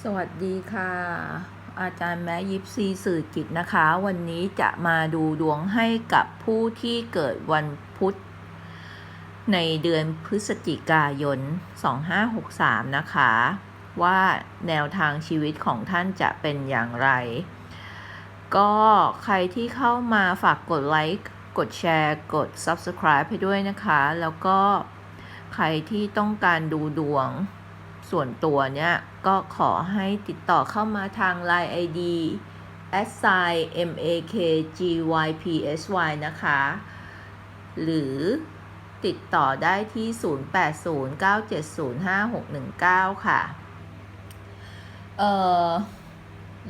สวัสดีค่ะ อาจารย์แม้ยิปซีสื่อกิจนะคะ วันนี้จะมาดูดวงให้กับผู้ที่เกิดวันพุธ ในเดือนพฤศจิกายน 2563 นะคะ ว่าแนวทางชีวิตของท่านจะเป็นอย่างไร ก็ใครที่เข้ามาฝากกดไลค์กดแชร์กด Subscribe ให้ด้วยนะคะ แล้วก็ใครที่ต้องการดูดวง ส่วนตัวเนี่ยก็ขอให้ติดต่อเข้ามาทาง Line ID s i m a k g y p s y นะคะ หรือติดต่อได้ที่ 0809705619 ค่ะ เออ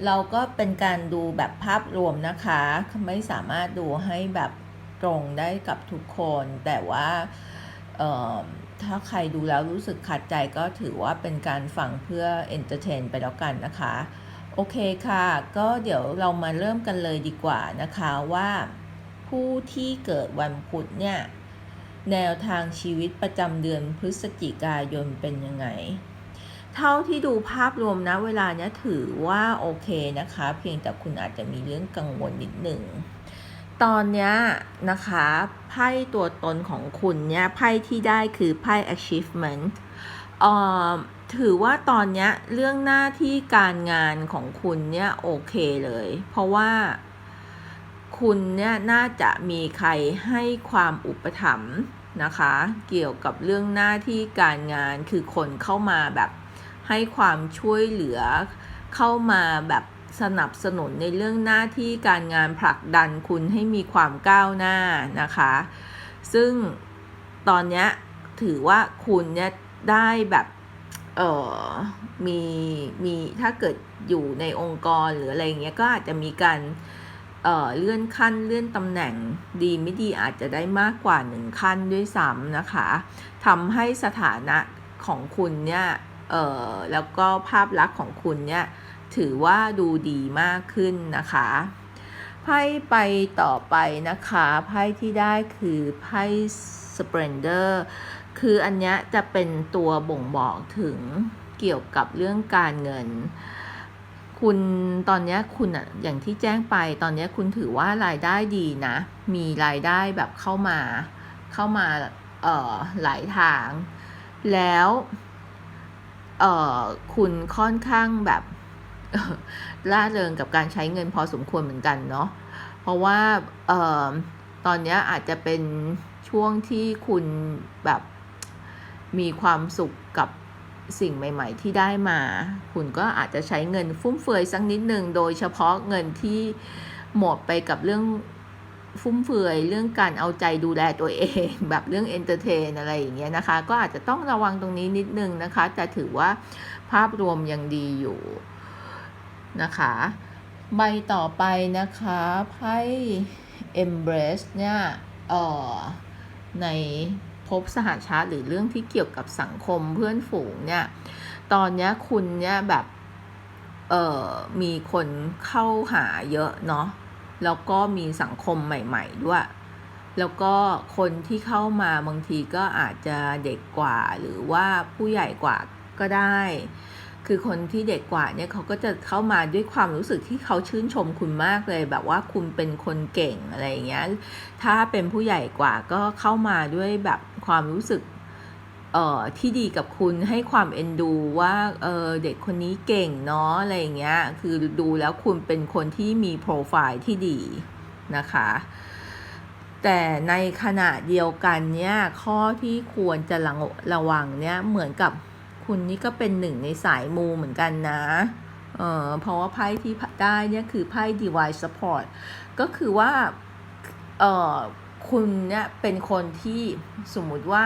เราก็เป็นการดูแบบภาพรวมนะคะ ไม่สามารถดูให้แบบตรงได้กับทุกคน แต่ว่า เออ ถ้าใครดูแล้วรู้สึกขัดใจก็ถือว่าเป็นการฟังเพื่อเอนเตอร์เทนไปแล้วกันนะคะ โอเคค่ะ ก็เดี๋ยวเรามาเริ่มกันเลยดีกว่านะคะว่า ผู้ที่เกิดวันพุธเนี่ย แนวทางชีวิตประจำเดือนพฤศจิกายนเป็นยังไง เท่าที่ดูภาพรวมนะเวลานี้ถือว่าโอเคนะคะ เพียงแต่คุณอาจจะมีเรื่องกังวลนิดหนึ่ง ตอนนี้นะคะไพ่ตัวตนของคุณเนี่ยไพ่ที่ได้คือไพ่ achievement เอ่อถือว่าตอนนี้เรื่องหน้าที่การงานของคุณเนี่ยโอเคเลย เพราะว่าคุณเนี่ยน่าจะมีใครให้ความอุปถัมภ์นะคะ เกี่ยวกับเรื่องหน้าที่การงานคือคนเข้ามาแบบให้ความช่วยเหลือเข้ามาแบบ สนับสนุนในเรื่องหน้าที่การงานผลักดันคุณให้มีความก้าวหน้านะคะ ซึ่งตอนนี้ถือว่าคุณเนี่ยได้แบบเออมีมีถ้าเกิดอยู่ในองค์กรหรืออะไรเงี้ยก็อาจจะมีการเออเลื่อนขั้นเลื่อนตำแหน่งดีไม่ดีอาจจะได้มากกว่าหนึ่งขั้นด้วยซ้ำนะคะทำให้สถานะของคุณเนี่ยเออแล้วก็ภาพลักษณ์ของคุณเนี่ย ถือว่าดูดีมากขึ้นนะคะไพ่ไปต่อไปนะคะไพ่ที่ได้คือไพ่ Splendor คืออันนี้จะเป็นตัวบ่งบอกถึงเกี่ยวกับเรื่องการเงิน คุณตอนนี้คุณอะอย่างที่แจ้งไปตอนนี้คุณถือว่ารายได้ดีนะ มีรายได้แบบเข้ามาเข้ามาเอ่อหลายทาง แล้วเอ่อคุณค่อนข้างแบบ ล่าเริงกับการใช้เงินพอสมควรเหมือนกันเนาะเพราะว่าเอ่อตอนนี้อาจจะเป็นช่วงที่คุณแบบมีความสุขกับสิ่งใหม่ ๆ ที่ได้มา คุณก็อาจจะใช้เงินฟุ่มเฟือยสักนิดหนึ่งโดยเฉพาะเงินที่หมดไปกับเรื่องฟุ่มเฟือยเรื่องการเอาใจดูแลตัวเอง แบบเรื่องเอนเตอร์เทนอะไรอย่างเงี้ยนะคะ ก็อาจจะต้องระวังตรงนี้นิดนึงนะคะ แต่ถือว่าภาพรวมยังดีอยู่ นะคะ ใบต่อไปนะคะไพ่ Embrace เนี่ยเอ่อในภพสหชาติหรือเรื่องที่เกี่ยวกับสังคมเพื่อนฝูงเนี่ย ตอนนี้คุณเนี่ยแบบเอ่อมีคนเข้าหาเยอะเนาะ แล้วก็มีสังคมใหม่ๆด้วย แล้วก็คนที่เข้ามาบางทีก็อาจจะเด็กกว่าหรือว่าผู้ใหญ่กว่าก็ได้ คือคนที่เด็กกว่าเนี่ยเขาก็จะเข้ามาด้วยความรู้สึกที่เขาชื่นชมคุณมากเลย แบบว่าคุณเป็นคนเก่งอะไรอย่างเงี้ยถ้าเป็นผู้ใหญ่กว่าก็เข้ามาด้วยแบบความรู้สึกเอ่อที่ดีกับคุณให้ความเอ็นดูว่าเออเด็กคนนี้เก่งเนาะอะไรอย่างเงี้ยคือดูแล้วคุณเป็นคนที่มีโปรไฟล์ที่ดีนะคะแต่ในขณะเดียวกันเนี่ยข้อที่ควรจะระระวังเนี่ยเหมือนกับ คุณนี่ก็เป็นหนึ่งในสายมูเหมือนกันนะ เออเพราะว่าไพ่ที่ได้เนี่ยคือไพ่ divine support ก็คือว่า เออคุณเนี่ยเป็นคนที่สมมุติว่า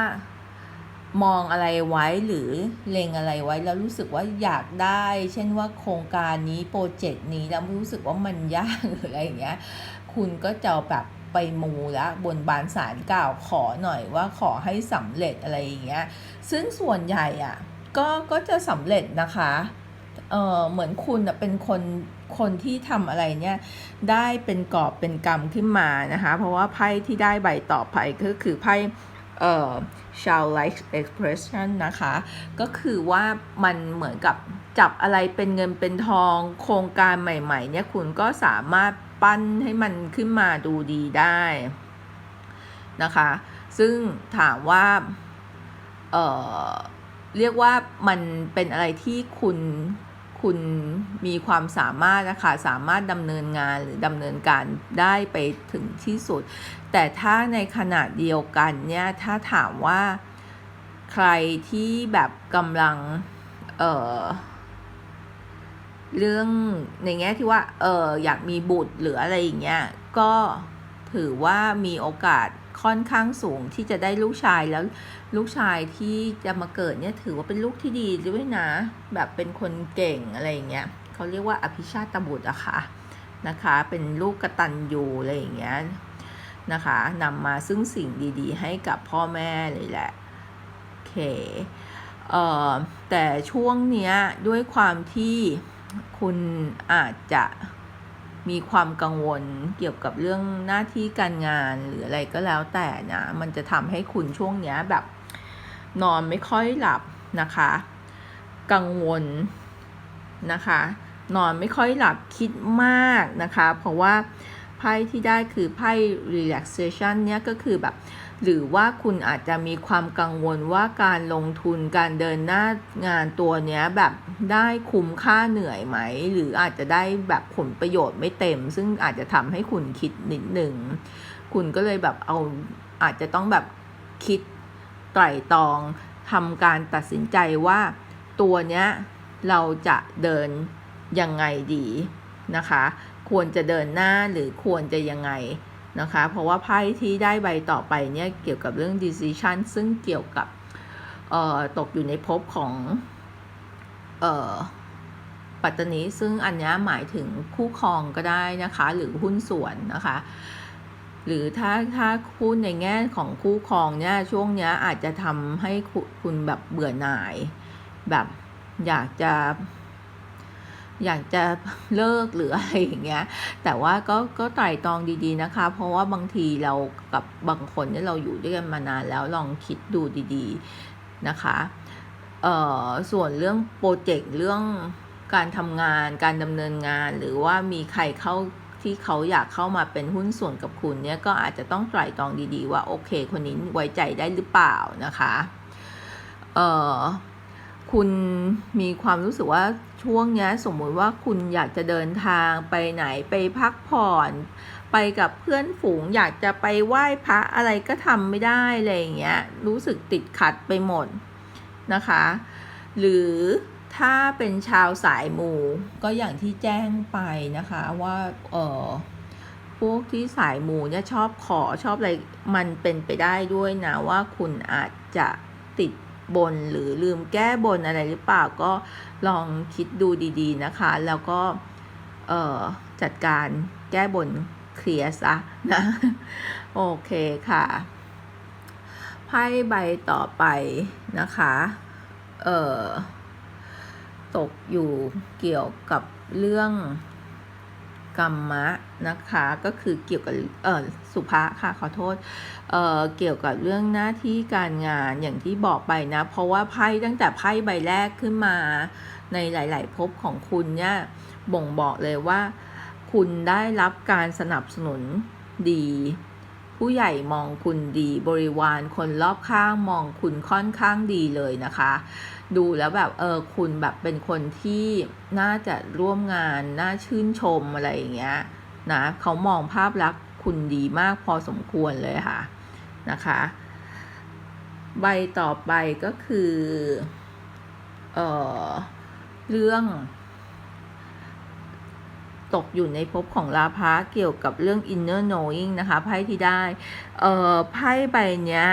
มองอะไรไว้หรือเล็งอะไรไว้แล้วรู้สึกว่าอยากได้ เช่นว่าโครงการนี้โปรเจกต์นี้แล้วรู้สึกว่ามันยากหรืออะไรอย่างเงี้ย คุณก็จะแบบไปมูแล้วบนบานสารกล่าวขอหน่อยว่าขอให้สำเร็จอะไรอย่างเงี้ย ซึ่งส่วนใหญ่อะ ก็ก็จะสำเร็จนะคะ เออเหมือนคุณเป็นคนคนที่ทำอะไรเนี่ยได้เป็นกอบเป็นกำขึ้นมานะคะ เพราะว่าไพ่ที่ได้ใบต่อไปก็คือไพ่เอ่อ child like expression นะคะ ก็คือว่ามันเหมือนกับจับอะไรเป็นเงินเป็นทองโครงการใหม่ๆเนี่ยคุณก็สามารถปั้นให้มันขึ้นมาดูดีได้นะคะ ซึ่งถามว่า เอ่อ เรียกว่ามันเป็นอะไรที่คุณคุณมีความสามารถนะคะสามารถดำเนินงานหรือดำเนินการได้ไปถึงที่สุด แต่ถ้าในขณะเดียวกันเนี่ยถ้าถามว่าใครที่แบบกำลังเอ่อเรื่องในแง่ที่ว่าเอออยากมีบุตรหรืออะไรอย่างเงี้ยก็ถือว่ามีโอกาส ค่อนข้างสูงที่จะได้ลูกชายแล้วลูกชายที่จะมาเกิดเนี่ยถือว่าเป็นลูกที่ดีด้วยนะ แบบเป็นคนเก่งอะไรอย่างเงี้ยเขาเรียกว่าอภิชาตบุตรอะค่ะนะคะ เป็นลูกกระตันยูอะไรอย่างเงี้ยนะคะนำมาซึ่งสิ่งดีๆ ให้กับพ่อแม่เลยแหละโอเคเอ่อแต่ช่วงเนี้ยด้วยความที่คุณอาจจะ มีความกังวลเกี่ยวกับเรื่องหน้าที่การงานหรืออะไรก็แล้วแต่นะมันจะทำให้คุณช่วงเนี้ยแบบนอนไม่ค่อยหลับนะคะ กังวลนะคะ นอนไม่ค่อยหลับคิดมากนะคะ เพราะว่าไพ่ที่ได้คือไพ่ relaxation เนี่ยก็คือแบบ หรือว่าคุณอาจจะมีความกังวลว่าการลงทุนการเดินหน้างานตัวเนี้ยแบบได้คุ้มค่าเหนื่อยไหม หรืออาจจะได้แบบผลประโยชน์ไม่เต็ม ซึ่งอาจจะทำให้คุณคิดนิดหนึ่ง คุณก็เลยแบบเอาอาจจะต้องแบบคิดไตร่ตรองทำการตัดสินใจว่าตัวเนี้ยเราจะเดินยังไงดีนะคะ ควรจะเดินหน้าหรือควรจะยังไง นะคะ เพราะว่าไพ่ที่ได้ใบต่อไปเนี่ยเกี่ยวกับเรื่อง decision ซึ่งเกี่ยวกับตกอยู่ในภพของปัตตานีซึ่งอันนี้หมายถึงคู่ครองก็ได้นะคะ หรือหุ้นส่วนนะคะ หรือถ้าถ้าพูดในแง่ของคู่ครองเนี่ยช่วงนี้อาจจะทำให้คุณแบบเบื่อหน่าย แบบอยากจะ อยากจะเลิกหรืออะไรอย่างเงี้ย แต่ว่าก็ก็ไตร่ตรองดีๆนะคะ เพราะว่าบางทีเรากับบางคนเนี่ยเราอยู่ด้วยกันมานานแล้วลองคิดดูดีๆนะคะเอ่อส่วนเรื่องโปรเจกต์เรื่องการทำงานการดำเนินงาน หรือว่ามีใครเข้าที่เขาอยากเข้ามาเป็นหุ้นส่วนกับคุณเนี่ยก็อาจจะต้องไตร่ตรองดีๆ ว่าโอเค คนนี้ไว้ใจได้หรือเปล่านะคะเอ่อคุณมีความรู้สึกว่า ช่วงนี้สมมุติว่าคุณอยากจะเดินทางไปไหนไปพักผ่อน ไปกับเพื่อนฝูงอยากจะไปไหว้พระอะไรก็ทำไม่ได้อะไรอย่างเงี้ยรู้สึกติดขัดไปหมดนะคะ หรือถ้าเป็นชาวสายมูก็อย่างที่แจ้งไปนะคะว่าเออพวกที่สายมูเนี่ยชอบขอชอบอะไรมันเป็นไปได้ด้วยนะว่าคุณอาจจะติด บนหรือลืมแก้บนอะไรหรือเปล่าก็ลองคิดดูดีๆนะคะ แล้วก็จัดการแก้บนเคลียร์ซะนะโอเคค่ะไพ่ใบต่อไปนะคะเอ่อตกอยู่เกี่ยวกับเรื่อง กรรมะนะคะ ก็คือเกี่ยวกับเออสุภาค่ะขอโทษเออเกี่ยวกับเรื่องหน้าที่การงานอย่างที่บอกไปนะ เพราะว่าไพ่ตั้งแต่ไพ่ใบแรกขึ้นมาในหลาย ๆ ภพของคุณเนี่ยบ่งบอกเลยว่า คุณได้รับการสนับสนุนดี ผู้ใหญ่มองคุณดีบริวารคนรอบข้างมองคุณค่อนข้างดีเลยนะคะ ดูแล้วแบบเออคุณแบบเป็นคนที่น่าจะร่วมงานน่าชื่นชมอะไรอย่างเงี้ยนะเขามองภาพลักษณ์คุณดีมากพอสมควรเลยค่ะนะคะ ใบต่อไปก็คือเออเรื่อง ตกอยู่ในภพของลาภะเกี่ยวกับเรื่อง inner knowing นะคะไพ่ที่ได้ไพ่ใบนี้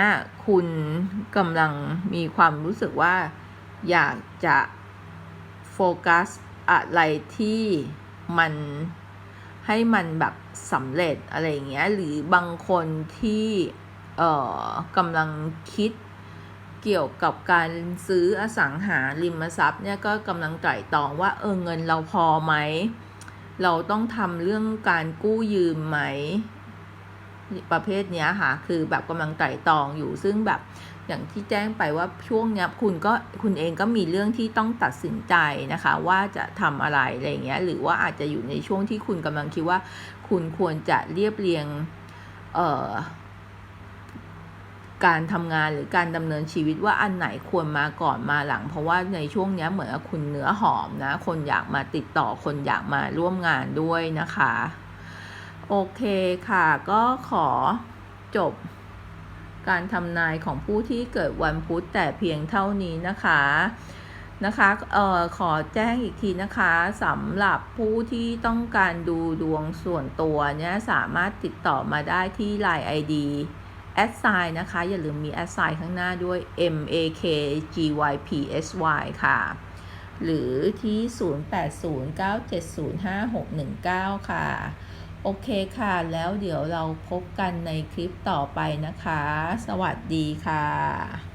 คุณกำลังมีความรู้สึกว่าอยากจะโฟกัสอะไรที่มันให้มันแบบสำเร็จอะไรอย่างเงี้ยหรือบางคนที่กำลังคิดเกี่ยวกับการซื้ออสังหาริมทรัพย์เนี่ยก็กำลังไตร่ตรองว่าเออเงินเราพอไหม เราต้องทำเรื่องการกู้ยืมไหม ประเภทนี้ค่ะ คือแบบกำลังไต่ตองอยู่ซึ่งแบบอย่างที่แจ้งไปว่าช่วงนี้คุณก็คุณเองก็มีเรื่องที่ต้องตัดสินใจนะคะ ว่าจะทำอะไรอะไรเงี้ย หรือว่าอาจจะอยู่ในช่วงที่คุณกำลังคิดว่า คุณควรจะเรียบเรียง เอ่อ การทำงานหรือการดำเนินชีวิตว่าอันไหนควรมาก่อนมาหลัง เพราะว่าในช่วงนี้เหมือนคุณเนื้อหอมนะ คนอยากมาติดต่อคนอยากมาร่วมงานด้วยนะคะ โอเคค่ะก็ขอจบการทำนายของผู้ที่เกิดวันพุธแต่เพียงเท่านี้นะคะนะคะเอ่อขอแจ้งอีกทีนะคะสำหรับผู้ที่ต้องการดูดวงส่วนตัวเนี่ยสามารถติดต่อมาได้ที่ Line ID แอดไซน์นะคะ อย่าลืมมีแอดไซน์ข้างหน้าด้วย M A K G Y P S Y ค่ะ หรือที่ 0809705619 ค่ะ โอเคค่ะ แล้วเดี๋ยวเราพบกันในคลิปต่อไปนะคะ สวัสดีค่ะ